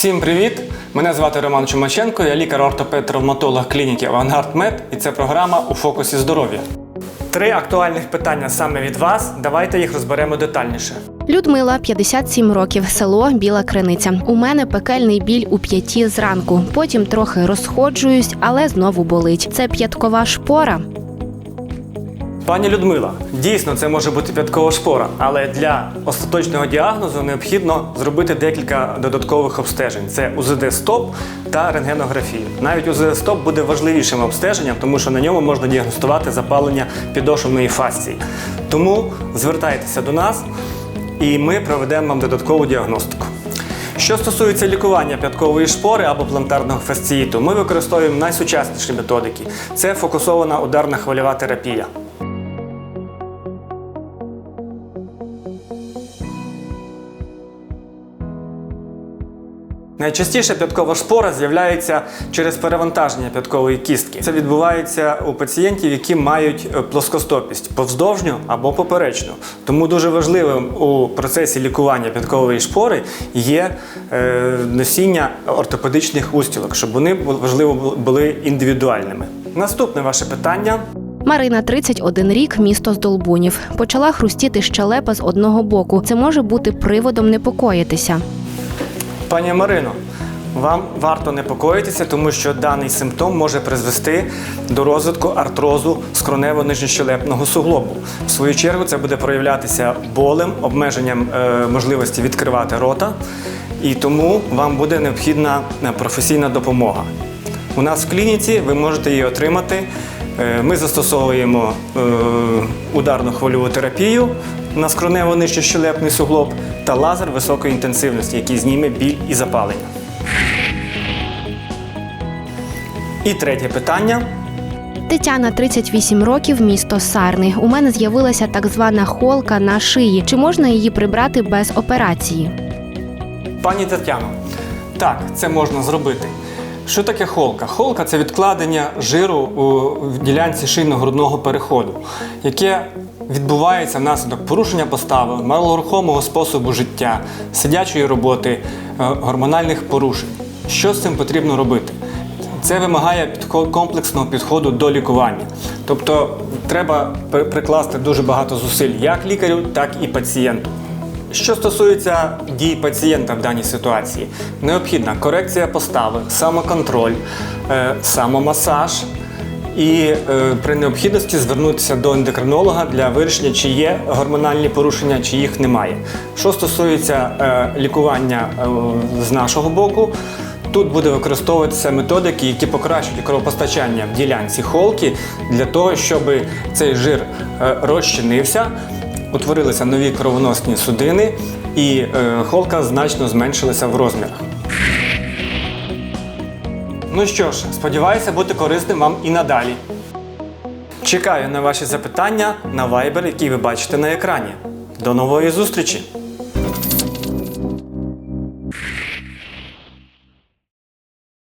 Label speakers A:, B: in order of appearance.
A: Всім привіт! Мене звати Роман Чумаченко, я лікар-ортопед-травматолог клініки Авангард Мед і це програма у фокусі здоров'я. Три актуальних питання саме від вас. Давайте їх розберемо детальніше.
B: Людмила, 57 років, село Біла Криниця. У мене пекельний біль у п'яті зранку. Потім трохи розходжуюсь, але знову болить. Це п'яткова шпора.
A: Пані Людмила, дійсно це може бути п'яткова шпора, але для остаточного діагнозу необхідно зробити декілька додаткових обстежень: це УЗД стоп та рентгенографію. Навіть УЗД стоп буде важливішим обстеженням, тому що на ньому можна діагностувати запалення підошвної фасції. Тому звертайтеся до нас, і ми проведемо вам додаткову діагностику. Що стосується лікування п'яткової шпори або плантарного фасціїту, ми використовуємо найсучасніші методики. Це фокусована ударна хвильова терапія. Найчастіше п'яткова шпора з'являється через перевантаження п'яткової кістки. Це відбувається у пацієнтів, які мають е, плоскостопість повздовжню або поперечну. Тому дуже важливим у процесі лікування п'яткової шпори є е, носіння ортопедичних устілок, щоб вони важливо були індивідуальними. Наступне ваше питання.
B: Марина, 31 рік, місто Здолбунів. Почала хрустіти щелепа з одного боку. Це може бути приводом непокоїтися.
A: Пані Марино, вам варто непокоїтися, тому що даний симптом може призвести до розвитку артрозу скронево-нижньощелепного суглобу. В свою чергу це буде проявлятися болем, обмеженням е, можливості відкривати рота, і тому вам буде необхідна е, професійна допомога. У нас в клініці ви можете її отримати. Е, Ми застосовуємо е, ударну хвильову терапію на скронево нижчощелепний суглоб та лазер високої інтенсивності, який зніме біль і запалення. І третє питання.
B: Тетяна, 38 років, місто Сарни. У мене з'явилася так звана холка на шиї. Чи можна її прибрати без операції?
A: Пані Тетяно, так, це можна зробити. Що таке холка? Холка це відкладення жиру у ділянці шийно-грудного переходу, яке відбувається внаслідок порушення постави, малорухомого способу життя, сидячої роботи, е, гормональних порушень. Що з цим потрібно робити? Це вимагає комплексного підходу до лікування. Тобто треба прикласти дуже багато зусиль як лікарю, так і пацієнту. Що стосується дій пацієнта в даній ситуації, необхідна корекція постави, самоконтроль, е, самомасаж і е, при необхідності звернутися до ендокринолога для вирішення, чи є гормональні порушення, чи їх немає. Що стосується е, лікування е, з нашого боку, Тут буде використовуватися методики, які покращують кровопостачання в ділянці холки для того, щоб цей жир е, розчинився, утворилися нові кровоносні судини, і е, холка значно зменшилася в розмірах. Ну що ж, сподіваюся бути корисним вам і надалі. Чекаю на ваші запитання на Viber, який ви бачите на екрані. До нової зустрічі!